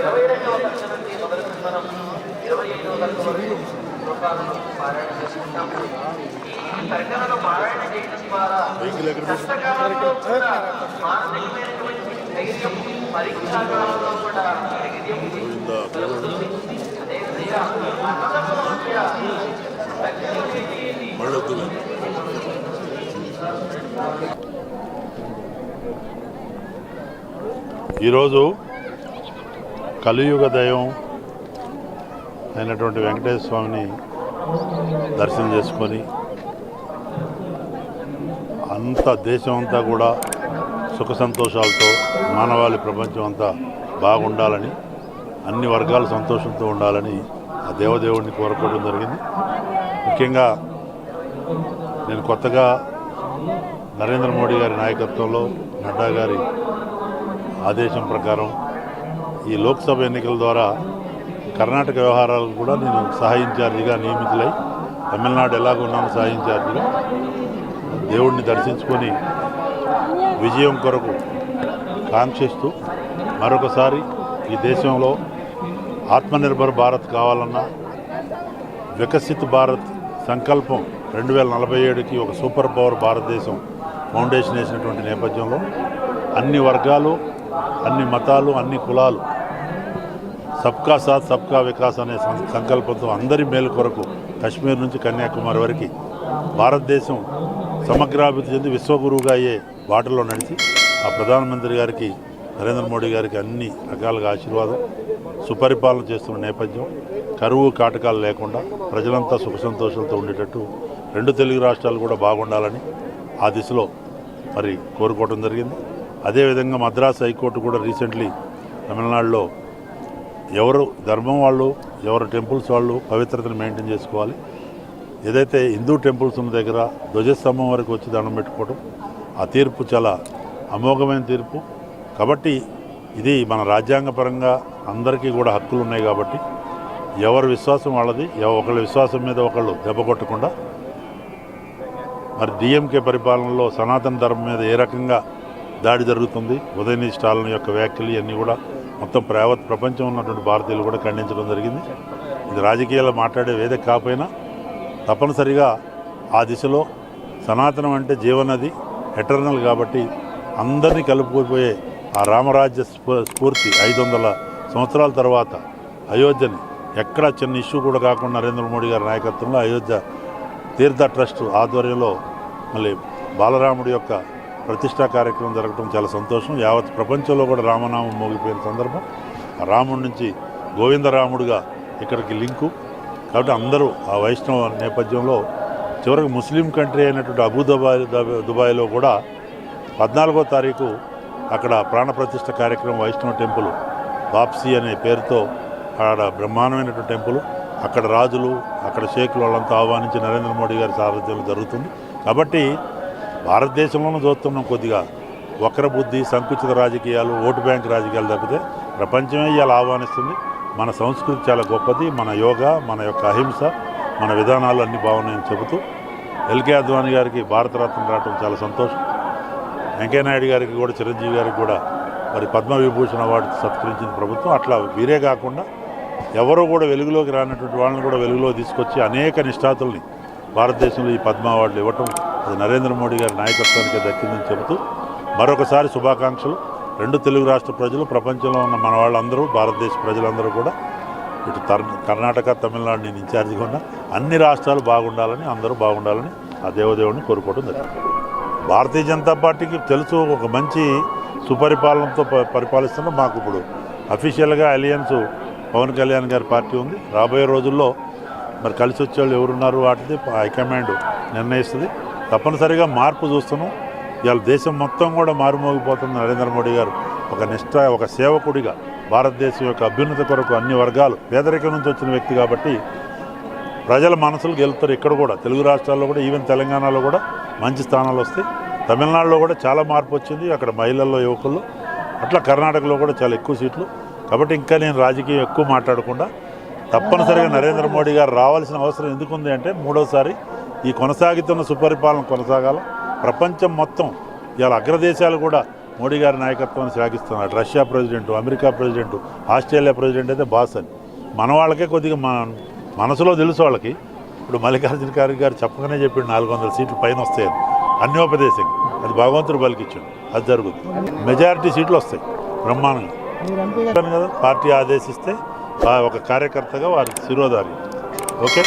ఇరవై రెండవ తరగతి నుండి మొదలుకొని మనం ఇరవై ఐదవ తరగతి వరకు శ్లోకాలను పారాయణ చేసుకుంటాము ఈ తర్కణను పారాయణ చేయడం ద్వారా కష్టకాలంలో కూడా మానసికమైనటువంటి ధైర్యం పరీక్షాకాలంలో కూడా ధైర్యం కలుగుతుంది అదేవిధంగా అన్నదమ్ముల మధ్య ఈరోజు కలియుగ దైవం అయినటువంటి వెంకటేశ్వర స్వామిని దర్శనం చేసుకొని అంత దేశం అంతా కూడా సుఖ సంతోషాలతో మానవాళి ప్రపంచం అంతా బాగుండాలని అన్ని వర్గాలు సంతోషంతో ఉండాలని ఆ దేవదేవుడిని కోరుకోవడం జరిగింది. ముఖ్యంగా నేను కొత్తగా నరేంద్ర మోడీ గారి నాయకత్వంలో నడ్డా గారి ఆదేశం ప్రకారం ఈ లోక్సభ ఎన్నికల ద్వారా కర్ణాటక వ్యవహారాలకు కూడా నేను సహాయ ఇన్ఛార్జిగా నియమితులై తమిళనాడు ఎలాగో ఉన్నాను సహాయ ఇన్ఛార్జిగా దేవుడిని దర్శించుకొని విజయం కొరకు కాంక్షిస్తూ మరొకసారి ఈ దేశంలో ఆత్మనిర్భర్ భారత్ కావాలన్నా వికసిత్ భారత్ సంకల్పం రెండు వేల నలభై ఏడుకి ఒక సూపర్ పవర్ భారతదేశం ఫౌండేషన్ వేసినటువంటి నేపథ్యంలో అన్ని వర్గాలు అన్ని మతాలు అన్ని కులాలు. సబ్కా సాత్ సబ్కా వికాస్ అనే సం- సంకల్పంతో అందరి మేలు కొరకు కశ్మీర్ నుంచి కన్యాకుమారి వరకు భారతదేశం సమగ్రాభివృద్ధి చెంది విశ్వగురువుగా అయ్యే బాటలో నడిచి ఆ ప్రధానమంత్రి గారికి నరేంద్ర మోడీ గారికి అన్ని రకాలుగా ఆశీర్వాదం సుపరిపాలన చేస్తున్న నేపథ్యం కరువు కాటకాలు లేకుండా ప్రజలంతా సుఖ సంతోషాలతో ఉండేటట్టు రెండు తెలుగు రాష్ట్రాలు కూడా బాగుండాలని ఆ దిశలో మరి కోరుకోవడం జరిగింది. అదేవిధంగా మద్రాస్ హైకోర్టు కూడా రీసెంట్లీ తమిళనాడులో ఎవరు ధర్మం వాళ్ళు ఎవరు టెంపుల్స్ వాళ్ళు పవిత్రతను మెయింటైన్ చేసుకోవాలి. ఏదైతే హిందూ టెంపుల్స్ ఉన్న దగ్గర ధ్వజస్తంభం వరకు వచ్చి దండం పెట్టుకోవడం ఆ తీర్పు చాలా అమోఘమైన తీర్పు. కాబట్టి ఇది మన రాజ్యాంగపరంగా అందరికీ కూడా హక్కులు ఉన్నాయి కాబట్టి ఎవరి విశ్వాసం వాళ్ళది ఒకళ్ళ విశ్వాసం మీద ఒకళ్ళు దెబ్బ కొట్టకుండా మరి డిఎంకే పరిపాలనలో సనాతన ధర్మం మీద ఏ రకంగా దాడి జరుగుతుంది. ఉదయనిధి స్టాలిన్ యొక్క వ్యాఖ్యలు ఇవన్నీ కూడా మొత్తం యావత్ ప్రపంచం ఉన్నటువంటి భారతీయులు కూడా ఖండించడం జరిగింది. ఇది రాజకీయాలు మాట్లాడే వేదిక కాకపోయినా తప్పనిసరిగా ఆ దిశలో సనాతనం అంటే జీవనది ఎటర్నల్ కాబట్టి అందరినీ కలుపుకుపోయే ఆ రామరాజ్య స్ఫూ- స్ఫూర్తి ఐదు వందల సంవత్సరాల తర్వాత అయోధ్యని ఎక్కడా చిన్న ఇష్యూ కూడా కాకుండా నరేంద్ర మోడీ గారి నాయకత్వంలో అయోధ్య తీర్థ ట్రస్ట్ ఆధ్వర్యంలో మళ్ళీ బాలరాముడి యొక్క ప్రతిష్టా కార్యక్రమం జరగడం చాలా సంతోషం. యావత్ ప్రపంచంలో కూడా రామనామం మోగిపోయిన సందర్భం. రాముడి నుంచి గోవిందరాముడుగా ఇక్కడికి లింకు. కాబట్టి అందరూ ఆ వైష్ణవ నేపథ్యంలో చివరికి ముస్లిం కంట్రీ అయినటువంటి అబుదాబాయ్ దుబాయ్లో కూడా పద్నాలుగో తారీఖు అక్కడ ప్రాణప్రతిష్ఠ కార్యక్రమం వైష్ణవ టెంపుల్ వాప్సీ అనే పేరుతో ఆడ బ్రహ్మాండమైనటువంటి టెంపుల్. అక్కడ రాజులు అక్కడ షేకులు వాళ్ళంతా ఆహ్వానించి నరేంద్ర మోడీ గారి సారథ్యంలో జరుగుతుంది. కాబట్టి భారతదేశంలోనూ చూస్తున్నాం కొద్దిగా. వక్ర బుద్ధి సంకుచిత రాజకీయాలు ఓటు బ్యాంక్ రాజకీయాలు తప్పితే ప్రపంచమే ఇవాళ ఆహ్వానిస్తుంది. మన సంస్కృతి చాలా గొప్పది మన యోగా మన యొక్క అహింస మన విధానాలు అన్నీ బాగున్నాయని చెబుతూ ఎల్కే అద్వానీ గారికి భారతరత్న రావడం చాలా సంతోషం. వెంకయ్యనాయుడు గారికి కూడా చిరంజీవి గారికి కూడా మరి పద్మవిభూషణ అవార్డు సత్కరించింది ప్రభుత్వం. అట్లా వీరే కాకుండా ఎవరో కూడా వెలుగులోకి రానటువంటి వాళ్ళని కూడా వెలుగులో తీసుకొచ్చి అనేక నిష్ఠాతుల్ని భారతదేశంలో ఈ పద్మ అవార్డులు ఇవ్వటం అది నరేంద్ర మోడీ గారి నాయకత్వానికి దక్కిందని చెబుతూ మరొకసారి శుభాకాంక్షలు. రెండు తెలుగు రాష్ట్ర ప్రజలు ప్రపంచంలో ఉన్న మన వాళ్ళందరూ భారతదేశ ప్రజలందరూ కూడా ఇటు కర్ణాటక తమిళనాడు నేను ఇన్ఛార్జిగా ఉన్న. అన్ని రాష్ట్రాలు బాగుండాలని అందరూ బాగుండాలని ఆ దేవదేవుని కోరుకోవడం జరిగింది. భారతీయ జనతా పార్టీకి తెలుసు ఒక మంచి సుపరిపాలనతో ప- పరిపాలిస్తున్న మాకు ఇప్పుడు అఫీషియల్గా అలియన్స్ పవన్ కళ్యాణ్ గారి పార్టీ ఉంది. రాబోయే రోజుల్లో మరి కలిసి వచ్చే వాళ్ళు ఎవరున్నారు వాటిది హైకమాండ్ నిర్ణయిస్తుంది. తప్పనిసరిగా మార్పు చూస్తున్నాం. ఇవాళ దేశం మొత్తం కూడా మారుమోగిపోతుంది నరేంద్ర మోడీ గారు. ఒక నిష్ఠ ఒక సేవకుడిగా భారతదేశం యొక్క అభ్యున్నతి కొరకు అన్ని వర్గాలు పేదరికం నుంచి వచ్చిన వ్యక్తి కాబట్టి ప్రజల మనసులు గెలుస్తారు ఇక్కడ కూడా. తెలుగు రాష్ట్రాల్లో కూడా ఈవెన్ తెలంగాణలో కూడా మంచి స్థానాలు వస్తాయి. తమిళనాడులో కూడా చాలా మార్పు వచ్చింది. అక్కడ మహిళల్లో యువకుల్లో. అట్లా కర్ణాటకలో కూడా చాలా ఎక్కువ సీట్లు. కాబట్టి ఇంకా నేను రాజకీయం ఎక్కువ మాట్లాడకుండా తప్పనిసరిగా నరేంద్ర మోడీ గారు రావాల్సిన అవసరం ఎందుకుంది అంటే మూడోసారి ఈ కొనసాగుతున్న సుపరిపాలన కొనసాగాల. ప్రపంచం మొత్తం ఇవాళ అగ్రదేశాలు కూడా మోడీ గారి నాయకత్వాన్ని శ్లాఘిస్తున్నారు Russia president America president Australia president అయితే బాస్ అని మన వాళ్ళకే కొద్దిగా మన మనసులో తెలుసు వాళ్ళకి. ఇప్పుడు మల్లికార్జున ఖార్గే గారు చెప్పగానే చెప్పాడు నాలుగు వందల సీట్లు పైన వస్తాయని. అన్యోపదేశం. అది భగవంతుడు పలికిచ్చాడు అది జరుగుతుంది. మెజారిటీ సీట్లు వస్తాయి. బ్రహ్మాండంగా. కదా పార్టీ ఆదేశిస్తే ఒక కార్యకర్తగా వారికి శిరోధారి. ఓకే?